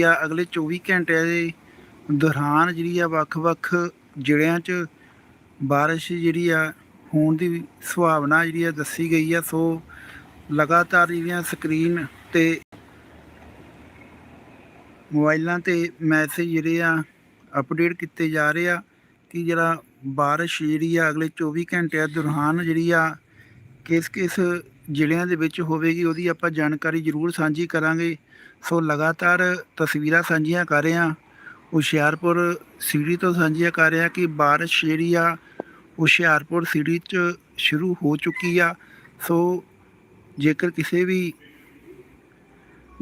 ਆ, ਅਗਲੇ 24 ਘੰਟਿਆਂ ਦੇ ਦੌਰਾਨ ਜਿਹੜੀ ਆ ਵੱਖ-ਵੱਖ ਜ਼ਿਲ੍ਹਿਆਂ 'ਚ ਬਾਰਿਸ਼ ਜਿਹੜੀ ਆ ਹੋਣ ਦੀ ਸੰਭਾਵਨਾ ਜਿਹੜੀ ਆ ਦੱਸੀ ਗਈ ਆ, ਸੋ ਲਗਾਤਾਰ ਜਿਹੜੀਆਂ ਸਕਰੀਨ ਤੇ ਮੋਬਾਈਲਾਂ ਤੇ ਮੈਸੇਜ ਜਿਹੜੇ ਆ ਅਪਡੇਟ ਕੀਤੇ ਜਾ ਰਹੇ ਆ ਕਿ ਜਿਹੜਾ ਬਾਰਿਸ਼ ਜਿਹੜੀ ਆ ਅਗਲੇ 24 ਘੰਟਿਆਂ ਦੌਰਾਨ ਜਿਹੜੀ ਆ ਕਿਸ ਕਿਸ ਜ਼ਿਲ੍ਹਿਆਂ ਦੇ ਵਿੱਚ ਹੋਵੇਗੀ, ਉਹਦੀ ਆਪਾਂ ਜਾਣਕਾਰੀ ਜ਼ਰੂਰ ਸਾਂਝੀ ਕਰਾਂਗੇ। ਸੋ ਲਗਾਤਾਰ ਤਸਵੀਰਾਂ ਸਾਂਝੀਆਂ ਕਰ ਰਹੇ। ਹਾਂ ਹੁਸ਼ਿਆਰਪੁਰ ਸਿਟੀ ਤੋਂ ਸਾਂਝੀਆਂ ਕਰ ਰਹੇ ਹਾਂ ਕਿ ਬਾਰਿਸ਼ ਜਿਹੜੀ ਆ, ਹੁਸ਼ਿਆਰਪੁਰ ਸਿਟੀ 'ਚ ਸ਼ੁਰੂ ਹੋ ਚੁੱਕੀ ਆ। ਸੋ ਜੇਕਰ ਕਿਸੇ ਵੀ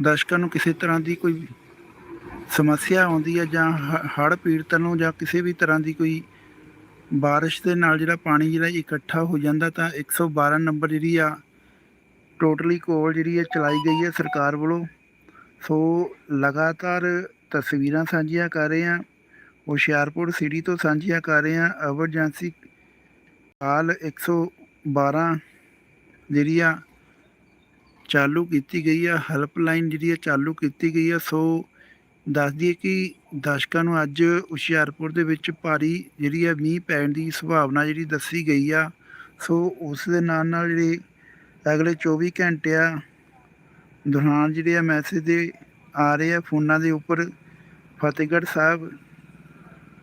ਦਰਸ਼ਕਾਂ ਨੂੰ ਕਿਸੇ ਤਰ੍ਹਾਂ ਦੀ ਕੋਈ ਸਮੱਸਿਆ ਆਉਂਦੀ ਹੈ ਜਾਂ ਹੜ੍ਹ ਪੀੜਤਾਂ ਨੂੰ ਜਾਂ ਕਿਸੇ ਵੀ ਤਰ੍ਹਾਂ ਦੀ ਕੋਈ ਬਾਰਿਸ਼ ਦੇ ਨਾਲ ਜਿਹੜਾ ਪਾਣੀ ਜਿਹੜਾ ਇਕੱਠਾ ਹੋ ਜਾਂਦਾ ਤਾਂ 112 ਨੰਬਰ ਜਿਹੜੀ ਆ ਟੋਟਲੀ ਕੋਲ ਜਿਹੜੀ ਹੈ ਚਲਾਈ ਗਈ ਹੈ ਸਰਕਾਰ ਵੱਲੋਂ। ਸੋ ਲਗਾਤਾਰ ਤਸਵੀਰਾਂ ਸਾਂਝੀਆਂ ਕਰ ਰਹੇ ਹਾਂ। ਹੁਸ਼ਿਆਰਪੁਰ ਸਿਟੀ ਤੋਂ ਸਾਂਝੀਆਂ ਕਰ ਰਹੇ ਹਾਂ। ਐਮਰਜੈਂਸੀ ਕਾਲ 112 ਜਿਹੜੀ ਆ ਚਾਲੂ ਕੀਤੀ ਗਈ ਆ। ਹੈਲਪਲਾਈਨ ਜਿਹੜੀ ਆ ਚਾਲੂ ਕੀਤੀ ਗਈ ਆ। ਸੋ ਦੱਸ ਦਈਏ ਕਿ ਦਰਸ਼ਕਾਂ ਨੂੰ ਅੱਜ ਹੁਸ਼ਿਆਰਪੁਰ ਦੇ ਵਿੱਚ ਭਾਰੀ ਜਿਹੜੀ ਆ ਮੀਂਹ ਪੈਣ ਦੀ ਸੰਭਾਵਨਾ ਜਿਹੜੀ ਦੱਸੀ ਗਈ ਆ। ਸੋ ਉਸ ਦੇ ਨਾਲ ਨਾਲ ਜਿਹੜੇ ਅਗਲੇ 24 ਘੰਟਿਆਂ ਦੌਰਾਨ ਜਿਹੜੇ ਆ ਮੈਸੇਜ ਦੇ ਆ ਰਹੇ ਆ, ਫੋਨਾਂ ਦੇ ਉੱਪਰ Fatehgarh Sahib,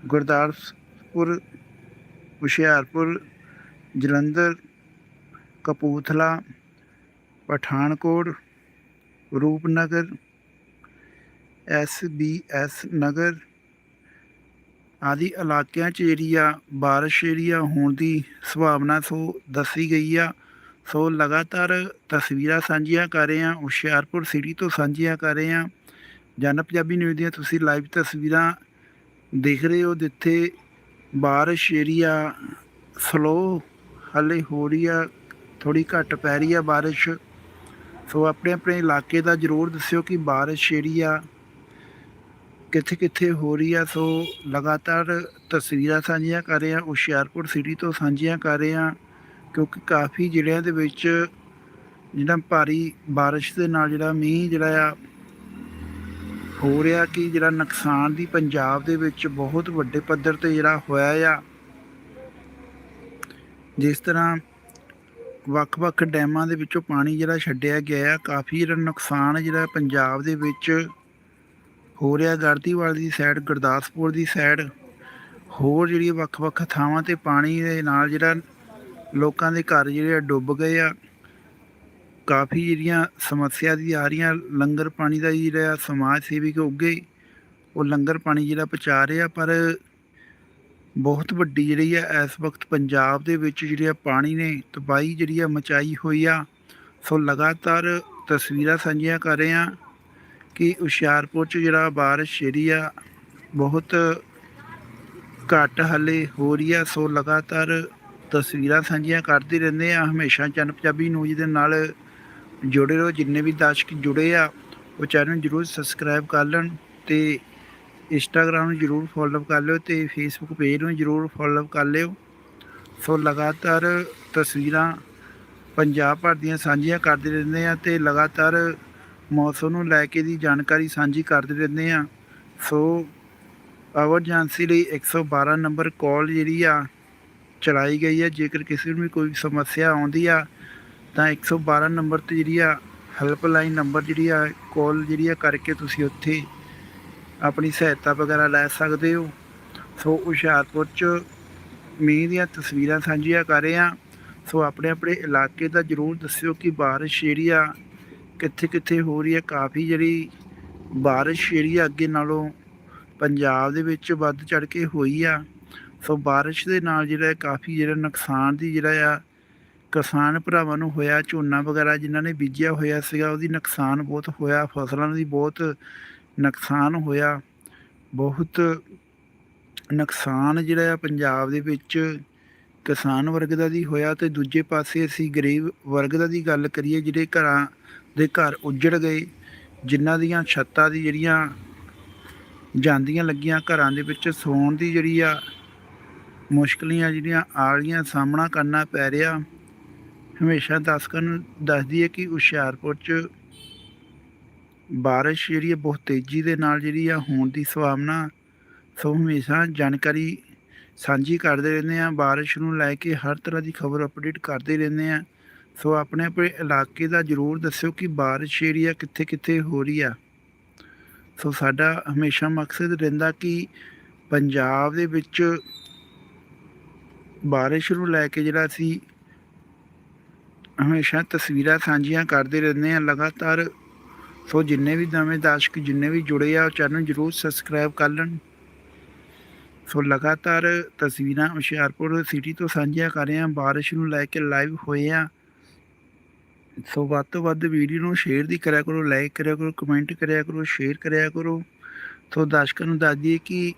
Gurdaspur, Hoshiarpur, Jalandhar, Kapurthala, Pathankot, Rupnagar, S B S Nagar ਆਦਿ ਇਲਾਕਿਆਂ 'ਚ ਜਿਹੜੀ ਆ ਬਾਰਿਸ਼ ਜਿਹੜੀ ਆ ਹੋਣ ਦੀ ਸੰਭਾਵਨਾ ਸੋ ਦੱਸੀ ਗਈ ਆ। ਸੋ ਲਗਾਤਾਰ ਤਸਵੀਰਾਂ ਸਾਂਝੀਆਂ ਕਰ ਰਹੇ ਹਾਂ, ਹੁਸ਼ਿਆਰਪੁਰ ਸਿਟੀ ਤੋਂ ਸਾਂਝੀਆਂ ਕਰ ਰਹੇ ਹਾਂ। ਜਨ ਪੰਜਾਬੀ ਨਿਊਜ਼ ਦੀਆਂ ਤੁਸੀਂ ਲਾਈਵ ਤਸਵੀਰਾਂ ਦੇਖ ਰਹੇ ਹੋ, ਜਿੱਥੇ ਬਾਰਿਸ਼ ਜਿਹੜੀ ਆ ਸਲੋ ਹਾਲੇ ਹੋ ਰਹੀ ਆ ਥੋੜੀ ਘੱਟ ਪੈ ਰਹੀ ਆ ਬਾਰਿਸ਼। ਸੋ ਆਪਣੇ ਆਪਣੇ ਇਲਾਕੇ ਦਾ ਜ਼ਰੂਰ ਦੱਸਿਓ ਕਿ ਬਾਰਿਸ਼ ਜਿਹੜੀ ਆ ਕਿੱਥੇ ਕਿੱਥੇ ਹੋ ਰਹੀ ਆ। ਸੋ ਲਗਾਤਾਰ ਤਸਵੀਰਾਂ ਸਾਂਝੀਆਂ ਕਰ ਰਹੇ ਹਾਂ, ਹੁਸ਼ਿਆਰਪੁਰ ਸਿਟੀ ਤੋਂ ਸਾਂਝੀਆਂ ਕਰ ਰਹੇ ਹਾਂ। ਕਿਉਂਕਿ ਕਾਫੀ ਜ਼ਿਲ੍ਹਿਆਂ ਦੇ ਵਿੱਚ ਜਿਹੜਾ ਭਾਰੀ ਬਾਰਿਸ਼ ਦੇ ਨਾਲ ਜਿਹੜਾ ਮੀਂਹ ਜਿਹੜਾ ਆ, ਹੋ ਰਿਹਾ ਕਿ ਜਿਹੜਾ ਨੁਕਸਾਨ ਦੀ ਪੰਜਾਬ ਦੇ ਵਿੱਚ ਬਹੁਤ ਵੱਡੇ ਪੱਧਰ ਤੇ ਜਿਹੜਾ ਹੋਇਆ ਆ। ਜਿਸ ਤਰ੍ਹਾਂ ਵੱਖ-ਵੱਖ ਡੈਮਾਂ ਦੇ ਵਿੱਚੋਂ ਪਾਣੀ ਜਿਹੜਾ ਛੱਡਿਆ ਗਿਆ ਆ, ਕਾਫੀ ਜਿਹੜਾ ਨੁਕਸਾਨ ਜਿਹੜਾ ਪੰਜਾਬ ਦੇ ਵਿੱਚ ਹੋ ਰਿਹਾ ਗੜਦੀਵਾਲ ਦੀ ਸਾਈਡ ਗੁਰਦਾਸਪੁਰ ਦੀ ਸਾਈਡ ਹੋਰ ਜਿਹੜੀ ਵੱਖ-ਵੱਖ ਥਾਵਾਂ ਤੇ ਪਾਣੀ ਦੇ ਨਾਲ ਜਿਹੜਾ ਲੋਕਾਂ ਦੇ ਘਰ ਜਿਹੜੇ ਆ ਡੁੱਬ ਗਏ ਆ। ਕਾਫੀ ਜਿਹੜੀਆਂ ਸਮੱਸਿਆ ਦੀ ਆ ਰਹੀਆਂ, ਲੰਗਰ ਪਾਣੀ ਦਾ ਜਿਹੜਾ ਸਮਾਜ ਸੇਵੀ ਉੱਗੇ, ਉਹ ਲੰਗਰ ਪਾਣੀ ਜਿਹੜਾ ਪਹੁੰਚਾ ਰਹੇ ਆ, ਪਰ ਬਹੁਤ ਵੱਡੀ ਜਿਹੜੀ ਆ, ਇਸ ਵਕਤ ਪੰਜਾਬ ਦੇ ਵਿੱਚ ਜਿਹੜੀ ਆ ਪਾਣੀ ਨੇ ਤਬਾਹੀ ਜਿਹੜੀ ਆ ਮਚਾਈ ਹੋਈ ਆ। ਸੋ ਲਗਾਤਾਰ ਤਸਵੀਰਾਂ ਸਾਂਝੀਆਂ ਕਰ ਰਹੇ ਆ ਕਿ ਹੁਸ਼ਿਆਰਪੁਰ ਚ ਜਿਹੜਾ ਬਾਰਿਸ਼ ਜਿਹੜੀ ਆ, ਬਹੁਤ ਘੱਟ ਹਲੇ ਹੋ ਰਹੀ ਆ। ਸੋ ਲਗਾਤਾਰ ਤਸਵੀਰਾਂ ਸਾਂਝੀਆਂ ਕਰਦੇ ਰਹਿੰਦੇ ਆ ਹਮੇਸ਼ਾ ਚੰਨ ਪੰਜਾਬੀ ਨਿਊਜ਼ ਦੇ ਨਾਲ ਜੁੜੇ ਰਹੋ। ਜਿੰਨੇ ਵੀ ਦਰਸ਼ਕ ਜੁੜੇ ਆ, ਉਹ ਚੈਨਲ ਨੂੰ ਜਰੂਰ ਸਬਸਕ੍ਰਾਈਬ ਕਰ ਲੈਣ ਤੇ ਇੰਸਟਾਗ੍ਰਾਮ ਨੂੰ ਜਰੂਰ ਫੋਲੋ ਕਰ ਲਿਓ ਤੇ ਫੇਸਬੁੱਕ ਪੇਜ ਨੂੰ ਜਰੂਰ ਫੋਲੋ ਕਰ ਲਿਓ। ਸੋ ਲਗਾਤਾਰ ਤਸਵੀਰਾਂ ਪੰਜਾਬ ਭਰ ਦੀਆਂ ਸਾਂਝੀਆਂ ਕਰਦੇ ਰਹਿੰਦੇ ਆ ਤੇ ਲਗਾਤਾਰ ਮੌਸਮ ਨੂੰ ਲੈ ਕੇ ਦੀ ਜਾਣਕਾਰੀ ਸਾਂਝੀ ਕਰਦੇ ਰਹਿੰਦੇ ਆ ਸੋ ਐਮਰਜੈਂਸੀ ਲਈ 112 ਨੰਬਰ ਕਾਲ ਜਿਹੜੀ ਆ ਚਲਾਈ ਗਈ ਹੈ। ਜੇਕਰ ਕਿਸੇ ਨੂੰ ਵੀ ਕੋਈ ਸਮੱਸਿਆ ਆਉਂਦੀ ਆ, ਤਾਂ 112 ਨੰਬਰ ਤੇ ਜਿਹੜੀ ਆ ਹੈਲਪਲਾਈਨ ਨੰਬਰ ਜਿਹੜੀ ਆ ਕਾਲ ਜਿਹੜੀ ਆ ਕਰਕੇ ਤੁਸੀਂ ਉੱਥੇ ਆਪਣੀ ਸਹਾਇਤਾ ਵਗੈਰਾ ਲੈ ਸਕਦੇ ਹੋ। ਸੋ ਹੁਸ਼ਿਆਰਪੁਰ ਚ ਮੀਂਹ ਦੀਆਂ ਤਸਵੀਰਾਂ ਸਾਂਝੀਆਂ ਕਰ ਰਹੇ ਆ ਸੋ ਆਪਣੇ ਆਪਣੇ ਇਲਾਕੇ ਦਾ ਜਰੂਰ ਦੱਸਿਓ ਕਿ ਬਾਰਿਸ਼ ਜਿਹੜੀ ਆ ਕਿੱਥੇ ਕਿੱਥੇ ਹੋ ਰਹੀ ਹੈ। ਕਾਫੀ ਜਿਹੜੀ ਬਾਰਿਸ਼ ਜਿਹੜੀ ਆ ਅੱਗੇ ਨਾਲੋਂ ਪੰਜਾਬ ਦੇ ਵਿੱਚ ਵੱਧ ਚੜ ਕੇ ਹੋਈ ਆ। ਸੋ ਬਾਰਿਸ਼ ਦੇ ਨਾਲ ਜਿਹੜਾ ਕਾਫੀ ਜਿਹੜਾ ਨੁਕਸਾਨ ਦੀ ਜਿਹੜਾ ਆ ਕਿਸਾਨ ਭਰਾਵਾਂ ਨੂੰ ਹੋਇਆ, ਝੋਨਾ ਵਗੈਰਾ ਜਿਨ੍ਹਾਂ ਨੇ ਬੀਜਿਆ ਹੋਇਆ ਸੀਗਾ, ਉਹਦੀ ਨੁਕਸਾਨ ਬਹੁਤ ਹੋਇਆ, ਫਸਲਾਂ ਦੀ ਬਹੁਤ ਨੁਕਸਾਨ ਹੋਇਆ। ਬਹੁਤ ਨੁਕਸਾਨ ਜਿਹੜਾ ਆ ਪੰਜਾਬ ਦੇ ਵਿੱਚ ਕਿਸਾਨ ਵਰਗ ਦਾ ਦੀ ਹੋਇਆ ਤੇ ਦੂਜੇ ਪਾਸੇ ਅਸੀਂ ਗਰੀਬ ਵਰਗ ਦਾ ਦੀ ਗੱਲ ਕਰੀਏ, ਜਿਹੜੇ ਘਰਾਂ ਦੇ ਘਰ ਉੱਜੜ ਗਏ, ਜਿਨ੍ਹਾਂ ਦੀਆਂ ਛੱਤਾਂ ਦੀ ਜਿਹੜੀਆਂ ਜਾਂਦੀਆਂ ਲੱਗੀਆਂ ਘਰਾਂ ਦੇ ਵਿੱਚ, ਸੌਣ ਦੀ ਜਿਹੜੀ ਆ ਮੁਸ਼ਕਲਾਂ ਜਿਹੜੀਆਂ ਆ ਰਹੀਆਂ ਸਾਹਮਣਾ ਕਰਨਾ ਪੈ ਰਿਹਾ, ਹਮੇਸ਼ਾ ਦਰਸ਼ਕਾਂ ਨੂੰ ਦੱਸਦੀ ਹੈ ਕਿ ਹੁਸ਼ਿਆਰਪੁਰ 'ਚ ਬਾਰਿਸ਼ ਜਿਹੜੀ ਹੈ ਬਹੁਤ ਤੇਜ਼ੀ ਦੇ ਨਾਲ ਜਿਹੜੀ ਆ ਹੋਣ ਦੀ ਸੰਭਾਵਨਾ, ਸੋ ਹਮੇਸ਼ਾ ਜਾਣਕਾਰੀ ਸਾਂਝੀ ਕਰਦੇ ਰਹਿੰਦੇ ਆ ਬਾਰਿਸ਼ ਨੂੰ ਲੈ ਕੇ ਹਰ ਤਰ੍ਹਾਂ ਦੀ ਖਬਰ ਅਪਡੇਟ ਕਰਦੇ ਰਹਿੰਦੇ ਆ ਸੋ ਆਪਣੇ ਆਪਣੇ ਇਲਾਕੇ ਦਾ ਜ਼ਰੂਰ ਦੱਸਿਓ ਕਿ ਬਾਰਿਸ਼ ਜਿਹੜੀ ਆ ਕਿੱਥੇ ਕਿੱਥੇ ਹੋ ਰਹੀ ਆ। ਸੋ ਸਾਡਾ ਹਮੇਸ਼ਾ ਮਕਸਦ ਰਹਿੰਦਾ ਕਿ ਪੰਜਾਬ ਦੇ ਵਿੱਚ ਬਾਰਿਸ਼ ਨੂੰ ਲੈ ਕੇ ਜਿਹੜਾ ਅਸੀਂ ਹਮੇਸ਼ਾ ਤਸਵੀਰਾਂ ਸਾਂਝੀਆਂ ਕਰਦੇ ਰਹਿੰਦੇ ਆ ਲਗਾਤਾਰ। ਸੋ ਜਿੰਨੇ ਵੀ ਨਵੇਂ ਦਰਸ਼ਕ, ਜਿੰਨੇ ਵੀ ਜੁੜੇ ਆ, ਉਹ ਚੈਨਲ ਜਰੂਰ ਸਬਸਕ੍ਰਾਈਬ ਕਰ ਲੈਣ। ਸੋ ਲਗਾਤਾਰ ਤਸਵੀਰਾਂ ਹੁਸ਼ਿਆਰਪੁਰ ਸਿਟੀ ਤੋਂ ਸਾਂਝੀਆਂ ਕਰ ਰਹੇ ਹਾਂ। ਬਾਰਿਸ਼ ਨੂੰ ਲੈ ਕੇ ਲਾਈਵ ਹੋਏ ਆ ਸੋ ਵੱਧ ਤੋਂ ਵੱਧ ਵੀਡੀਓ ਨੂੰ ਸ਼ੇਅਰ ਦੀ ਕਰਿਆ ਕਰੋ ਲਾਈਕ ਕਰਿਆ ਕਰੋ ਕਮੈਂਟ ਕਰਿਆ ਕਰੋ ਸ਼ੇਅਰ ਕਰਿਆ ਕਰੋ। ਸੋ ਦਰਸ਼ਕਾਂ ਨੂੰ ਦੱਸ ਦਈਏ ਕਿ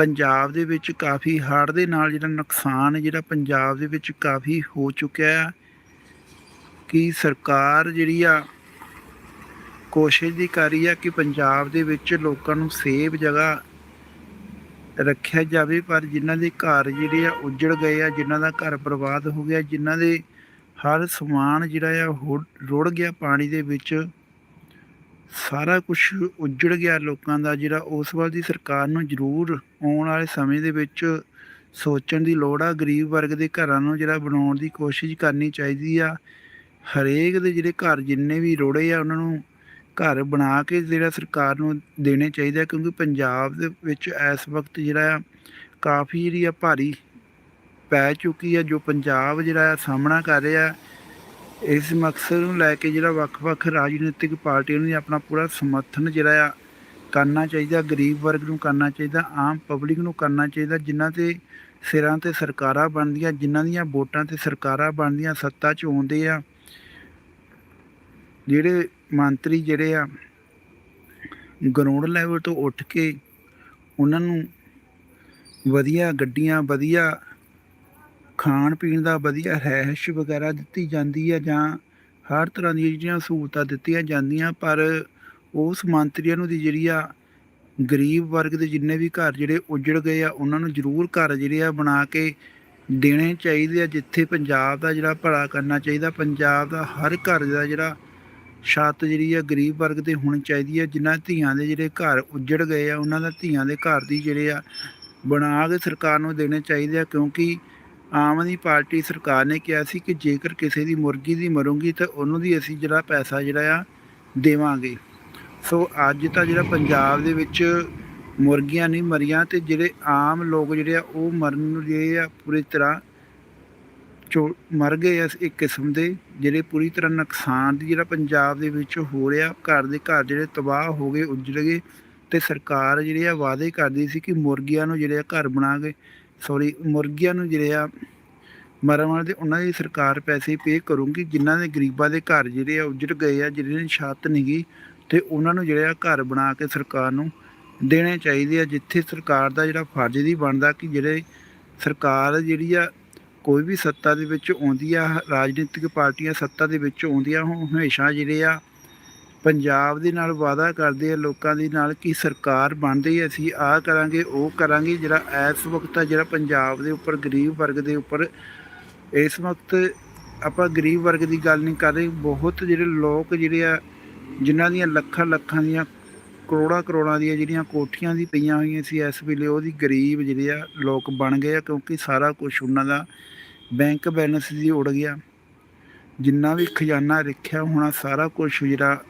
ਪੰਜਾਬ ਦੇ ਵਿੱਚ ਕਾਫੀ ਹੜ੍ਹ ਦੇ ਨਾਲ ਜਿਹੜਾ ਨੁਕਸਾਨ ਜਿਹੜਾ ਪੰਜਾਬ ਦੇ ਵਿੱਚ ਕਾਫੀ ਹੋ ਚੁੱਕਿਆ ਹੈ ਕਿ ਸਰਕਾਰ ਜਿਹੜੀ ਆ ਕੋਸ਼ਿਸ਼ ਦੀ ਕਰ ਰਹੀ ਆ ਕਿ ਪੰਜਾਬ ਦੇ ਵਿੱਚ ਲੋਕਾਂ ਨੂੰ ਸੇਫ ਜਗ੍ਹਾ ਰੱਖਿਆ ਜਾਵੇ, ਪਰ ਜਿਨ੍ਹਾਂ ਦੇ ਘਰ ਜਿਹੜੇ ਆ ਉੱਜੜ ਗਏ ਆ, ਜਿਨ੍ਹਾਂ ਦਾ ਘਰ ਬਰਬਾਦ ਹੋ ਗਿਆ, ਜਿਨ੍ਹਾਂ ਦੇ ਹਰ ਸਮਾਨ ਜਿਹੜਾ ਆ ਹੋ- ਰੁੜ ਗਿਆ ਪਾਣੀ ਦੇ ਵਿੱਚ ਸਾਰਾ ਕੁਝ ਉੱਜੜ ਗਿਆ ਲੋਕਾਂ ਦਾ, ਜਿਹੜਾ ਉਸ ਵੱਲ ਦੀ ਸਰਕਾਰ ਨੂੰ ਜ਼ਰੂਰ ਆਉਣ ਵਾਲੇ ਸਮੇਂ ਦੇ ਵਿੱਚ ਸੋਚਣ ਦੀ ਲੋੜ ਆ, ਗਰੀਬ ਵਰਗ ਦੇ ਘਰਾਂ ਨੂੰ ਜਿਹੜਾ ਬਣਾਉਣ ਦੀ ਕੋਸ਼ਿਸ਼ ਕਰਨੀ ਚਾਹੀਦੀ ਆ। ਹਰੇਕ ਦੇ ਜਿਹੜੇ ਘਰ ਜਿੰਨੇ ਵੀ ਰੋੜੇ ਆ, ਉਹਨਾਂ ਨੂੰ ਘਰ ਬਣਾ ਕੇ ਜਿਹੜਾ ਸਰਕਾਰ ਨੂੰ ਦੇਣੇ ਚਾਹੀਦੇ ਕਿਉਂਕਿ ਪੰਜਾਬ ਦੇ ਵਿੱਚ ਇਸ ਵਕਤ ਜਿਹੜਾ ਆ, ਕਾਫੀ ਜਿਹੜੀ ਆ ਭਾਰੀ ਪੈ ਚੁੱਕੀ ਆ, ਜੋ ਪੰਜਾਬ ਜਿਹੜਾ ਆ ਸਾਹਮਣਾ ਕਰ ਰਿਹਾ। ਇਸ ਮਕਸਦ ਨੂੰ ਲੈ ਕੇ ਜਿਹੜਾ ਵੱਖ-ਵੱਖ ਰਾਜਨੀਤਿਕ ਪਾਰਟੀਆਂ ਨੂੰ ਆਪਣਾ ਪੂਰਾ ਸਮਰਥਨ ਜਿਹੜਾ ਆ ਕਰਨਾ ਚਾਹੀਦਾ, ਗਰੀਬ ਵਰਗ ਨੂੰ ਕਰਨਾ ਚਾਹੀਦਾ, ਆਮ ਪਬਲਿਕ ਨੂੰ ਕਰਨਾ ਚਾਹੀਦਾ, ਜਿਨ੍ਹਾਂ ਤੇ ਸਿਰਾਂ ਤੇ ਸਰਕਾਰਾਂ ਬਣਦੀਆਂ, ਜਿਨ੍ਹਾਂ ਦੀਆਂ ਵੋਟਾਂ ਤੇ ਸਰਕਾਰਾਂ ਬਣਦੀਆਂ, ਸੱਤਾ 'ਚ ਆਉਂਦੇ ਆ। ਜਿਹੜੇ ਮੰਤਰੀ ਜਿਹੜੇ ਆ ਗਰਾਊਂਡ ਲੈਵਲ ਤੋਂ ਉੱਠ ਕੇ ਉਹਨਾਂ ਨੂੰ ਵਧੀਆ ਗੱਡੀਆਂ, ਵਧੀਆ ਖਾਣ ਪੀਣ ਦਾ ਵਧੀਆ ਰਹਿਸ਼ ਵਗੈਰਾ ਦਿੱਤੀ ਜਾਂਦੀ ਹੈ ਜਾਂ ਹਰ ਤਰ੍ਹਾਂ ਦੀਆਂ ਜਿਹੜੀਆਂ ਸਹੂਲਤਾਂ ਦਿੱਤੀਆਂ ਜਾਂਦੀਆਂ, ਪਰ ਉਸ ਮੰਤਰੀਆਂ ਨੂੰ ਦੀ ਜਿਹੜੀ ਆ ਗਰੀਬ ਵਰਗ ਦੇ ਜਿੰਨੇ ਵੀ ਘਰ ਜਿਹੜੇ ਉਜੜ ਗਏ ਆ, ਉਹਨਾਂ ਨੂੰ ਜ਼ਰੂਰ ਘਰ ਜਿਹੜੇ ਆ ਬਣਾ ਕੇ ਦੇਣੇ ਚਾਹੀਦੇ ਆ, ਜਿੱਥੇ ਪੰਜਾਬ ਦਾ ਜਿਹੜਾ ਭਲਾ ਕਰਨਾ ਚਾਹੀਦਾ, ਪੰਜਾਬ ਦਾ ਹਰ ਘਰ ਦਾ ਜਿਹੜਾ ਛੱਤ ਜਿਹੜੀ ਆ ਗਰੀਬ ਵਰਗ ਦੇ ਹੋਣੀ ਚਾਹੀਦੀ ਆ, ਜਿਨ੍ਹਾਂ ਧੀਆਂ ਦੇ ਜਿਹੜੇ ਘਰ ਉਜੜ ਗਏ ਆ, ਉਹਨਾਂ ਦਾ ਧੀਆਂ ਦੇ ਘਰ ਦੀ ਜਿਹੜੇ ਆ ਬਣਾ ਕੇ ਸਰਕਾਰ ਨੂੰ ਦੇਣੇ ਚਾਹੀਦੇ ਆ, ਕਿਉਂਕਿ ਆਮ ਆਦਮੀ ਪਾਰਟੀ ਸਰਕਾਰ ਨੇ ਕਿਹਾ ਸੀ ਕਿ ਜੇਕਰ ਕਿਸੇ ਦੀ ਮੁਰਗੀ ਦੀ ਮਰੂਗੀ ਤਾਂ ਉਹਨੂੰ ਦੀ ਅਸੀਂ ਜਿਹੜਾ ਪੈਸਾ ਜਿਹੜਾ ਆ ਦੇਵਾਂਗੇ। ਸੋ ਅੱਜ ਤਾਂ ਜਿਹੜਾ ਪੰਜਾਬ ਦੇ ਵਿੱਚ ਮੁਰਗੀਆਂ ਨਹੀਂ ਮਰੀਆਂ ਤੇ ਜਿਹੜੇ ਆਮ ਲੋਕ ਜਿਹੜੇ ਆ ਉਹ ਮਰਨ ਨੂੰ ਜਿਹੜੇ ਆ ਪੂਰੀ ਤਰ੍ਹਾਂ ਚੋ ਮਰ ਗਏ ਆ ਇੱਕ ਕਿਸਮ ਦੇ, ਜਿਹੜੇ ਪੂਰੀ ਤਰ੍ਹਾਂ ਨੁਕਸਾਨ ਦੀ ਜਿਹੜਾ ਪੰਜਾਬ ਦੇ ਵਿੱਚ ਹੋ ਰਿਹਾ, ਘਰ ਦੇ ਘਰ ਜਿਹੜੇ ਤਬਾਹ ਹੋ ਗਏ, ਉੱਜੜ ਗਏ ਤੇ ਸਰਕਾਰ ਜਿਹੜੀ ਆ ਵਾਅਦੇ ਕਰਦੀ ਸੀ ਕਿ ਮੁਰਗੀਆਂ ਨੂੰ ਜਿਹੜੇ ਆ ਘਰ ਬਣਾ ਕੇ ਸੌਰੀ, ਮੁਰਗੀਆਂ ਨੂੰ ਜਿਹੜੇ ਆ, ਮਰਨ ਵਾਲੇ ਦੇ ਉਹਨਾਂ ਦੀ ਸਰਕਾਰ ਪੈਸੇ ਪੇ ਕਰੂਗੀ, ਜਿਨ੍ਹਾਂ ਦੇ ਗਰੀਬਾਂ ਦੇ ਘਰ ਜਿਹੜੇ ਆ, ਉੱਜੜ ਗਏ ਆ, ਜਿਹਨਾਂ ਦੀ ਛੱਤ ਨਹੀਂ ਗਈ, ਤੇ ਉਹਨਾਂ ਨੂੰ ਜਿਹੜੇ ਆ ਘਰ ਬਣਾ ਕੇ ਸਰਕਾਰ ਨੂੰ ਦੇਣੇ ਚਾਹੀਦੇ ਆ, ਜਿੱਥੇ ਸਰਕਾਰ ਦਾ ਜਿਹੜਾ ਫਰਜ਼ ਦੀ ਬਣਦਾ ਕਿ ਜਿਹੜੇ ਸਰਕਾਰ ਜਿਹੜੀ ਆ, ਕੋਈ ਵੀ ਸੱਤਾ ਦੇ ਵਿੱਚ ਆਉਂਦੀ ਆ, ਰਾਜਨੀਤਿਕ ਪਾਰਟੀਆਂ ਸੱਤਾ ਦੇ ਵਿੱਚ ਆਉਂਦੀਆਂ, ਉਹ ਹਮੇਸ਼ਾ ਜਿਹੜੇ ਆ ਪੰਜਾਬ ਦੇ ਨਾਲ ਵਾਅਦਾ ਕਰਦੇ ਆ, ਲੋਕਾਂ ਦੇ ਨਾਲ ਕਿ ਸਰਕਾਰ ਬਣਦੀ ਅਸੀਂ ਆਹ ਕਰਾਂਗੇ, ਉਹ ਕਰਾਂਗੇ, ਜਿਹੜਾ ਇਸ ਵਕਤ ਆ, ਜਿਹੜਾ ਪੰਜਾਬ ਦੇ ਉੱਪਰ, ਗਰੀਬ ਵਰਗ ਦੇ ਉੱਪਰ, ਇਸ ਵਕਤ ਆਪਾਂ ਗਰੀਬ ਵਰਗ ਦੀ ਗੱਲ ਨਹੀਂ ਕਰ ਰਹੇ, ਬਹੁਤ ਜਿਹੜੇ ਲੋਕ ਜਿਹੜੇ ਆ, ਜਿਨ੍ਹਾਂ ਦੀਆਂ ਲੱਖਾਂ ਲੱਖਾਂ ਦੀਆਂ ਕਰੋੜਾਂ ਕਰੋੜਾਂ ਦੀਆਂ ਜਿਹੜੀਆਂ ਕੋਠੀਆਂ ਦੀ ਪਈਆਂ ਹੋਈਆਂ ਸੀ ਇਸ ਵੇਲੇ, ਉਹਦੀ ਗਰੀਬ ਜਿਹੜੇ ਆ, ਲੋਕ ਬਣ ਗਏ ਆ, ਕਿਉਂਕਿ ਸਾਰਾ ਕੁਝ ਉਹਨਾਂ ਦਾ ਬੈਂਕ ਬੈਲੈਂਸ ਦੀ ਉੜ ਗਿਆ। ਜਿੰਨਾ ਵੀ ਖਜ਼ਾਨਾ ਰੱਖਿਆ ਹੋਣਾ, ਸਾਰਾ ਕੁਝ ਜਿਹੜਾ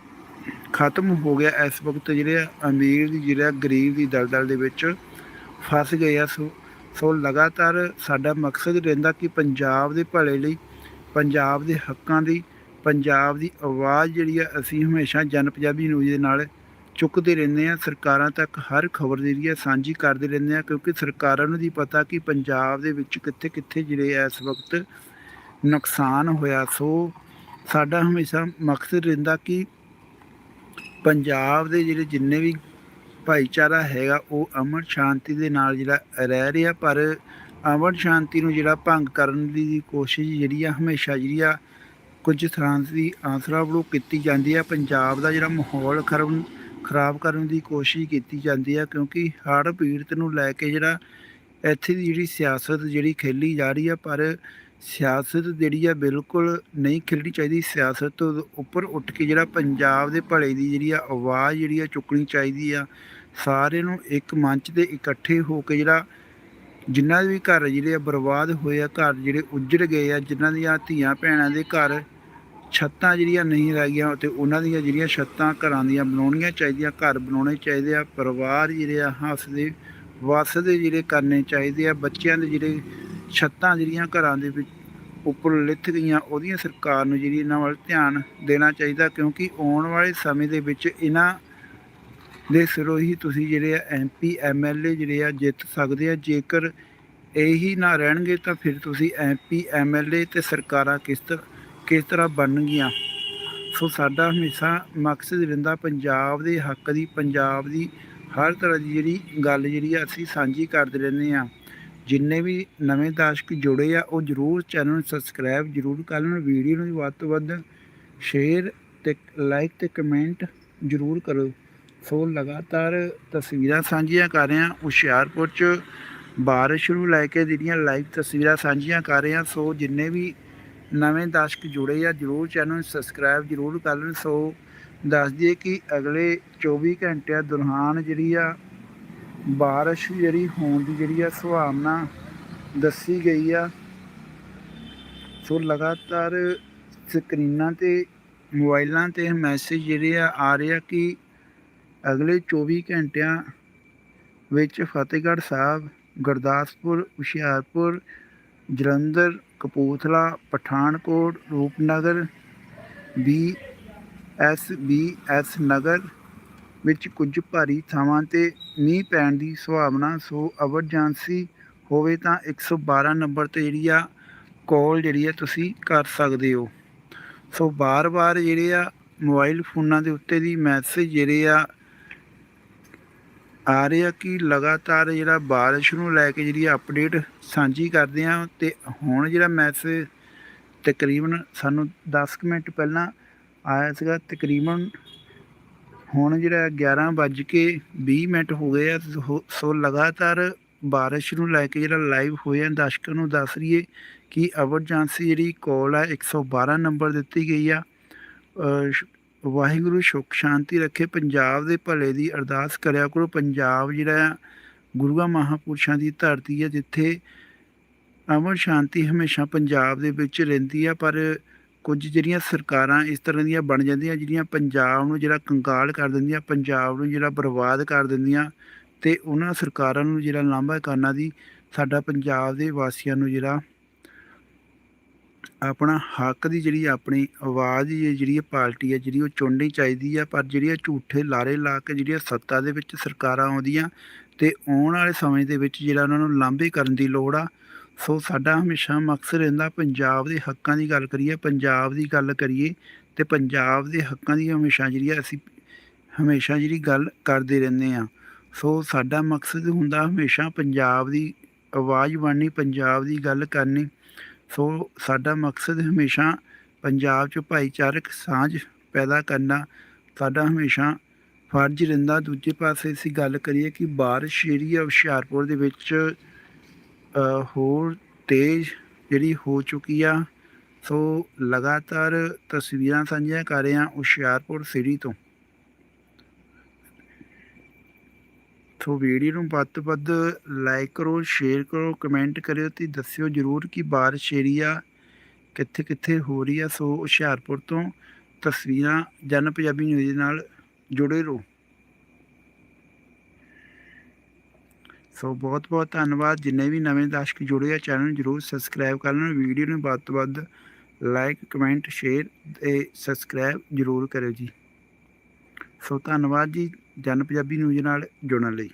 ਖਤਮ ਹੋ ਗਿਆ ਇਸ ਵਕਤ ਜਿਹੜੇ ਆ, ਅਮੀਰ ਦੀ ਜਿਹੜਾ ਗਰੀਬ ਦੀ ਦਲਦਲ ਦੇ ਵਿੱਚ ਫਸ ਗਏ ਆ, ਸੋ ਸੋ ਲਗਾਤਾਰ ਸਾਡਾ ਮਕਸਦ ਰਹਿੰਦਾ ਕਿ ਪੰਜਾਬ ਦੇ ਭਲੇ ਲਈ, ਪੰਜਾਬ ਦੇ ਹੱਕਾਂ ਦੀ, ਪੰਜਾਬ ਦੀ ਆਵਾਜ਼ ਜਿਹੜੀ ਆ, ਅਸੀਂ ਹਮੇਸ਼ਾ ਜਨ ਪੰਜਾਬੀ ਨਿਊਜ਼ ਦੇ ਨਾਲ ਚੁੱਕਦੇ ਰਹਿੰਦੇ ਆ, ਸਰਕਾਰਾਂ ਤੱਕ ਹਰ ਖਬਰ ਜਿਹੜੀ ਆ, ਸਾਂਝੀ ਕਰਦੇ ਰਹਿੰਦੇ ਆ, ਕਿਉਂਕਿ ਸਰਕਾਰਾਂ ਨੂੰ ਦੀ ਪਤਾ ਕਿ ਪੰਜਾਬ ਦੇ ਵਿੱਚ ਕਿੱਥੇ ਕਿੱਥੇ ਜਿਹੜੇ ਆ, ਇਸ ਵਕਤ ਨੁਕਸਾਨ ਹੋਇਆ, ਸੋ ਸਾਡਾ ਹਮੇਸ਼ਾ ਮਕਸਦ ਰਹਿੰਦਾ ਕਿ ਪੰਜਾਬ ਦੇ ਜਿਹੜੇ ਜਿੰਨੇ ਵੀ ਭਾਈਚਾਰਾ ਹੈਗਾ, ਉਹ ਅਮਨ ਸ਼ਾਂਤੀ ਦੇ ਨਾਲ ਜਿਹੜਾ ਰਹਿ ਰਿਹਾ, ਪਰ ਅਮਨ ਸ਼ਾਂਤੀ ਨੂੰ ਜਿਹੜਾ ਭੰਗ ਕਰਨ ਦੀ ਕੋਸ਼ਿਸ਼ ਜਿਹੜੀ ਆ, ਹਮੇਸ਼ਾ ਜਿਹੜੀ ਆ, ਕੁਝ ਥਾਂ ਦੀ ਆਸਰਾ ਵੱਲੋਂ ਕੀਤੀ ਜਾਂਦੀ ਆ। ਪੰਜਾਬ ਦਾ ਜਿਹੜਾ ਮਾਹੌਲ ਖਰਾਬ ਖਰਾਬ ਕਰਨ ਦੀ ਕੋਸ਼ਿਸ਼ ਕੀਤੀ ਜਾਂਦੀ ਆ, ਕਿਉਂਕਿ ਹੜ੍ਹ ਪੀੜਤ ਨੂੰ ਲੈ ਕੇ ਜਿਹੜਾ ਇੱਥੇ ਦੀ ਜਿਹੜੀ ਸਿਆਸਤ ਜਿਹੜੀ ਖੇਲੀ ਜਾ ਰਹੀ ਆ, ਪਰ ਸਿਆਸਤ ਜਿਹੜੀ ਆ ਬਿਲਕੁਲ ਨਹੀਂ ਖੇਡਣੀ ਚਾਹੀਦੀ। ਸਿਆਸਤ ਤੋਂ ਉੱਪਰ ਉੱਠ ਕੇ ਜਿਹੜਾ ਪੰਜਾਬ ਦੇ ਭਲੇ ਦੀ ਜਿਹੜੀ ਆ ਆਵਾਜ਼ ਜਿਹੜੀ ਆ ਚੁੱਕਣੀ ਚਾਹੀਦੀ ਆ ਸਾਰੇ ਨੂੰ ਇੱਕ ਮੰਚ ਤੇ ਇਕੱਠੇ ਹੋ ਕੇ ਜਿਹੜਾ ਜਿਨ੍ਹਾਂ ਦੇ ਵੀ ਘਰ ਜਿਹੜੇ ਆ ਬਰਬਾਦ ਹੋਏ ਆ, ਘਰ ਜਿਹੜੇ ਉੱਜੜ ਗਏ ਆ ਜਿਨ੍ਹਾਂ ਦੀਆਂ ਧੀਆਂ ਭੈਣਾਂ ਦੇ ਘਰ ਛੱਤਾਂ ਜਿਹੜੀਆਂ ਨਹੀਂ ਰਹਿ ਗਈਆਂ ਤੇ ਉਹਨਾਂ ਦੀਆਂ ਜਿਹੜੀਆਂ ਛੱਤਾਂ ਘਰਾਂ ਦੀਆਂ ਬਣਾਉਣੀਆਂ ਚਾਹੀਦੀਆਂ, ਘਰ ਬਣਾਉਣੇ ਚਾਹੀਦੇ ਆ, ਪਰਿਵਾਰ ਜਿਹੜੇ ਆ ਹੱਸਦੇ, ਵਸਦੇ ਜਿਹੜੇ ਕਰਨੇ ਚਾਹੀਦੇ ਆ, ਬੱਚਿਆਂ ਦੇ ਜਿਹੜੇ ਛੱਤਾਂ ਜਿਹੜੀਆਂ ਘਰਾਂ ਦੇ ਵਿੱਚ ਉੱਪਰ ਲਿੱਥ ਗਈਆਂ, ਉਹਦੀਆਂ ਸਰਕਾਰ ਨੂੰ ਜਿਹੜੀ ਇਹਨਾਂ ਵੱਲ ਧਿਆਨ ਦੇਣਾ ਚਾਹੀਦਾ, ਕਿਉਂਕਿ ਆਉਣ ਵਾਲੇ ਸਮੇਂ ਦੇ ਵਿੱਚ ਇਹਨਾਂ ਦੇ ਸਿਰੋਂ ਹੀ ਤੁਸੀਂ ਜਿਹੜੇ ਆ ਐਮਪੀ ਐਮਐਲਏ ਜਿਹੜੇ ਆ ਜਿੱਤ ਸਕਦੇ ਆ। ਜੇਕਰ ਇਹੀ ਨਾ ਰਹਿਣਗੇ ਤਾਂ ਫਿਰ ਤੁਸੀਂ ਐਮਪੀ ਐਮਐਲਏ ਤੇ ਸਰਕਾਰਾਂ ਕਿਸ ਤਰ੍ਹਾਂ ਕਿਸ ਤਰ੍ਹਾਂ ਬਣਨਗੀਆਂ? ਸੋ ਸਾਡਾ ਹਮੇਸ਼ਾ ਮਕਸਦ ਰਹਿੰਦਾ ਪੰਜਾਬ ਦੇ ਹੱਕ ਦੀ, ਪੰਜਾਬ ਦੀ ਹਰ ਤਰ੍ਹਾਂ ਦੀ ਜਿਹੜੀ ਗੱਲ ਜਿਹੜੀ ਆ ਅਸੀਂ ਸਾਂਝੀ ਕਰਦੇ ਰਹਿੰਦੇ ਆ। ਜਿੰਨੇ ਵੀ ਨਵੇਂ ਦਰਸ਼ਕ ਜੁੜੇ ਆ, ਉਹ ਜਰੂਰ ਚੈਨਲ ਨੂੰ ਸਬਸਕ੍ਰਾਈਬ ਜਰੂਰ ਕਰ ਲੈਣ। ਵੀਡੀਓ ਨੂੰ ਵੱਧ ਤੋਂ ਵੱਧ ਸ਼ੇਅਰ ਤੇ ਲਾਈਕ ਤੇ ਕਮੈਂਟ ਜਰੂਰ ਕਰੋ। ਸੋ ਲਗਾਤਾਰ ਤਸਵੀਰਾਂ ਸਾਂਝੀਆਂ ਕਰ ਰਹੇ ਹਾਂ। ਹੁਸ਼ਿਆਰਪੁਰ ਚ ਬਾਰਿਸ਼ ਨੂੰ ਲੈ ਕੇ ਜਿਹੜੀਆਂ ਲਾਈਵ ਤਸਵੀਰਾਂ ਸਾਂਝੀਆਂ ਕਰ ਰਹੇ ਹਾਂ। ਸੋ ਜਿੰਨੇ ਵੀ ਨਵੇਂ ਦਰਸ਼ਕ ਜੁੜੇ ਆ, ਜਰੂਰ ਚੈਨਲ ਨੂੰ ਸਬਸਕ੍ਰਾਈਬ ਜਰੂਰ ਕਰ ਲੈਣ। ਸੋ ਦੱਸ ਦਈਏ ਕਿ ਅਗਲੇ 24 ਘੰਟਿਆਂ ਦੌਰਾਨ ਜਿਹੜੀ ਆ ਬਾਰਿਸ਼ ਜਿਹੜੀ ਹੋਣ ਦੀ ਜਿਹੜੀ ਆ ਸੁਭਾਵਨਾ ਦੱਸੀ ਗਈ ਆ। ਸੋ ਲਗਾਤਾਰ ਸਕਰੀਨਾਂ ਤੇ, ਮੋਬਾਈਲਾਂ ਤੇ ਮੈਸੇਜ ਜਿਹੜੇ ਆ ਆ ਰਹੇ ਆ ਕਿ ਅਗਲੇ 24 ਘੰਟਿਆਂ ਵਿੱਚ Fatehgarh Sahib, Gurdaspur, Hoshiarpur, Jalandhar, Kapurthala, Pathankot, Rupnagar, B S B S Nagar ਵਿੱਚ ਕੁਝ ਭਾਰੀ ਥਾਵਾਂ ਤੇ ਮੀਂਹ ਪੈਣ ਦੀ ਸੰਭਾਵਨਾ, ਸੋ ਐਮਰਜੈਂਸੀ ਹੋਵੇ ਤਾਂ 112 ਨੰਬਰ ਤੇ ਜਿਹੜੀ ਆ ਕਾਲ ਜਿਹੜੀ ਆ ਤੁਸੀਂ ਕਰ ਸਕਦੇ ਹੋ। ਸੋ ਬਾਰ-ਬਾਰ ਜਿਹੜੇ ਆ ਮੋਬਾਈਲ ਫੋਨਾਂ ਦੇ ਉੱਤੇ ਦੀ ਮੈਸੇਜ ਜਿਹੜੇ ਆ ਆ ਰਹੇ ਆ ਕਿ ਲਗਾਤਾਰ ਜਿਹੜਾ ਬਾਰਿਸ਼ ਨੂੰ ਲੈ ਕੇ ਜਿਹੜੀ ਅਪਡੇਟ ਸਾਂਝੀ ਕਰਦੇ ਆ ਤੇ ਹੁਣ ਜਿਹੜਾ ਮੈਸੇਜ ਤਕਰੀਬਨ ਸਾਨੂੰ 10 ਕੁ ਮਿੰਟ ਪਹਿਲਾਂ ਆਇਆ ਸੀਗਾ, ਤਕਰੀਬਨ ਹੁਣ ਜਿਹੜਾ 11 ਵੱਜ ਕੇ 20 ਮਿੰਟ ਹੋ ਗਏ ਆ ਸੋ- ਸੋ ਲਗਾਤਾਰ ਬਾਰਿਸ਼ ਨੂੰ ਲੈ ਕੇ ਜਿਹੜਾ ਲਾਈਵ ਹੋਇਆ, ਦਰਸ਼ਕਾਂ ਨੂੰ ਦੱਸ ਰਹੀਏ ਕਿ ਐਮਰਜੈਂਸੀ ਜਿਹੜੀ ਕਾਲ ਆ 112 ਨੰਬਰ ਦਿੱਤੀ ਗਈ ਆ। ਅਹ ਵਾਹਿਗੁਰੂ ਸੁੱਖ ਸ਼ਾਂਤੀ ਰੱਖੇ, ਪੰਜਾਬ ਦੇ ਭਲੇ ਦੀ ਅਰਦਾਸ ਕਰਿਆ ਕਰੋ। ਪੰਜਾਬ ਜਿਹੜਾ ਆ, ਗੁਰੂਆਂ ਮਹਾਪੁਰਸ਼ਾਂ ਦੀ ਧਰਤੀ ਹੈ ਜਿੱਥੇ ਅਮਰ ਸ਼ਾਂਤੀ ਹਮੇਸ਼ਾ ਪੰਜਾਬ ਦੇ ਵਿੱਚ ਰਹਿੰਦੀ ਆ, ਪਰ ਕੁਝ ਜਿਹੜੀਆਂ ਸਰਕਾਰਾਂ ਇਸ ਤਰ੍ਹਾਂ ਦੀਆਂ ਬਣ ਜਾਂਦੀਆਂ, ਜਿਹੜੀਆਂ ਪੰਜਾਬ ਨੂੰ ਜਿਹੜਾ ਕੰਗਾਲ ਕਰ ਦਿੰਦੀਆਂ, ਪੰਜਾਬ ਨੂੰ ਜਿਹੜਾ ਬਰਬਾਦ ਕਰ ਦਿੰਦੀਆਂ ਤੇ ਉਹਨਾਂ ਸਰਕਾਰਾਂ ਨੂੰ ਜਿਹੜਾ ਲਾਂਭਾ ਕਰਨਾ ਦੀ, ਸਾਡਾ ਪੰਜਾਬ ਦੇ ਵਾਸੀਆਂ ਨੂੰ ਜਿਹੜਾ ਆਪਣਾ ਹੱਕ ਦੀ ਜਿਹੜੀ ਆਪਣੀ ਆਵਾਜ਼ ਦੀ ਜਿਹੜੀ ਪਾਰਟੀ ਹੈ ਜਿਹੜੀ ਉਹ ਚੁਣਨੀ ਚਾਹੀਦੀ ਆ, ਪਰ ਜਿਹੜੀਆਂ ਝੂਠੇ ਲਾਰੇ ਲਾ ਕੇ ਜਿਹੜੀਆਂ ਸੱਤਾ ਦੇ ਵਿੱਚ ਸਰਕਾਰਾਂ ਆਉਂਦੀਆਂ ਤੇ ਆਉਣ ਵਾਲੇ ਸਮੇਂ ਦੇ ਵਿੱਚ ਜਿਹੜਾ ਉਹਨਾਂ ਨੂੰ ਲਾਂਭੇ ਕਰਨ ਦੀ ਲੋੜ ਆ ਸੋ ਸਾਡਾ ਹਮੇਸ਼ਾ ਮਕਸਦ ਰਹਿੰਦਾ ਪੰਜਾਬ ਦੇ ਹੱਕਾਂ ਦੀ ਗੱਲ ਕਰੀਏ, ਪੰਜਾਬ ਦੀ ਗੱਲ ਕਰੀਏ ਤੇ ਪੰਜਾਬ ਦੇ ਹੱਕਾਂ ਦੀ ਹਮੇਸ਼ਾ ਜਿਹੜੀ ਆ ਅਸੀਂ ਹਮੇਸ਼ਾ ਜਿਹੜੀ ਗੱਲ ਕਰਦੇ ਰਹਿੰਦੇ ਆ ਸੋ ਸਾਡਾ ਮਕਸਦ ਹੁੰਦਾ ਹਮੇਸ਼ਾ ਪੰਜਾਬ ਦੀ ਆਵਾਜ਼ ਬਣਨੀ, ਪੰਜਾਬ ਦੀ ਗੱਲ ਕਰਨੀ। ਸੋ ਸਾਡਾ ਮਕਸਦ ਹਮੇਸ਼ਾ ਪੰਜਾਬ 'ਚ ਭਾਈਚਾਰਕ ਸਾਂਝ ਪੈਦਾ ਕਰਨਾ, ਸਾਡਾ ਹਮੇਸ਼ਾ ਫਰਜ਼ ਰਹਿੰਦਾ। ਦੂਜੇ ਪਾਸੇ ਅਸੀਂ ਗੱਲ ਕਰੀਏ ਕਿ ਬਾਰਿਸ਼ ਜਿਹੜੀ ਆ ਹੁਸ਼ਿਆਰਪੁਰ ਦੇ ਵਿੱਚ ਹੋਰ ਤੇਜ਼ ਜਿਹੜੀ ਹੋ ਚੁੱਕੀ ਆ, ਸੋ ਲਗਾਤਾਰ ਤਸਵੀਰਾਂ ਸਾਂਝੀਆਂ ਕਰ ਰਹੇ ਹਾਂ ਹੁਸ਼ਿਆਰਪੁਰ ਸਿਟੀ ਤੋਂ। ਸੋ ਵੀਡੀਓ ਨੂੰ ਵੱਧ ਤੋਂ ਵੱਧ ਲਾਈਕ ਕਰੋ ਸ਼ੇਅਰ ਕਰੋ ਕਮੈਂਟ ਕਰਿਓ ਤੇ ਦੱਸਿਓ ਜਰੂਰ ਕਿ ਬਾਰਿਸ਼ ਏਰੀਆ ਕਿੱਥੇ ਕਿੱਥੇ ਹੋ ਰਹੀ ਆ। ਸੋ ਹੁਸ਼ਿਆਰਪੁਰ ਤੋਂ ਤਸਵੀਰਾਂ ਜਨ ਪੰਜਾਬੀ ਨਿਊਜ਼ ਨਾਲ ਜੁੜੇ ਰਹੋ। ਸੋ ਬਹੁਤ ਬਹੁਤ ਧੰਨਵਾਦ। ਜਿੰਨੇ ਵੀ ਨਵੇਂ ਦਰਸ਼ਕ ਜੁੜੇ ਆ ਚੈਨਲ ਨੂੰ ਜਰੂਰ ਸਬਸਕ੍ਰਾਈਬ ਕਰ ਲੈਣ। ਵੀਡੀਓ ਨੂੰ ਵੱਧ ਤੋਂ ਵੱਧ ਲਾਈਕ ਕਮੈਂਟ ਸ਼ੇਅਰ ਤੇ ਸਬਸਕ੍ਰਾਈਬ ਜਰੂਰ ਕਰਿਓ ਜੀ। ਸੋ ਧੰਨਵਾਦ ਜੀ ਜਨ ਪੰਜਾਬੀ ਨਿਊਜ਼ ਨਾਲ ਜੁੜਨ ਲਈ।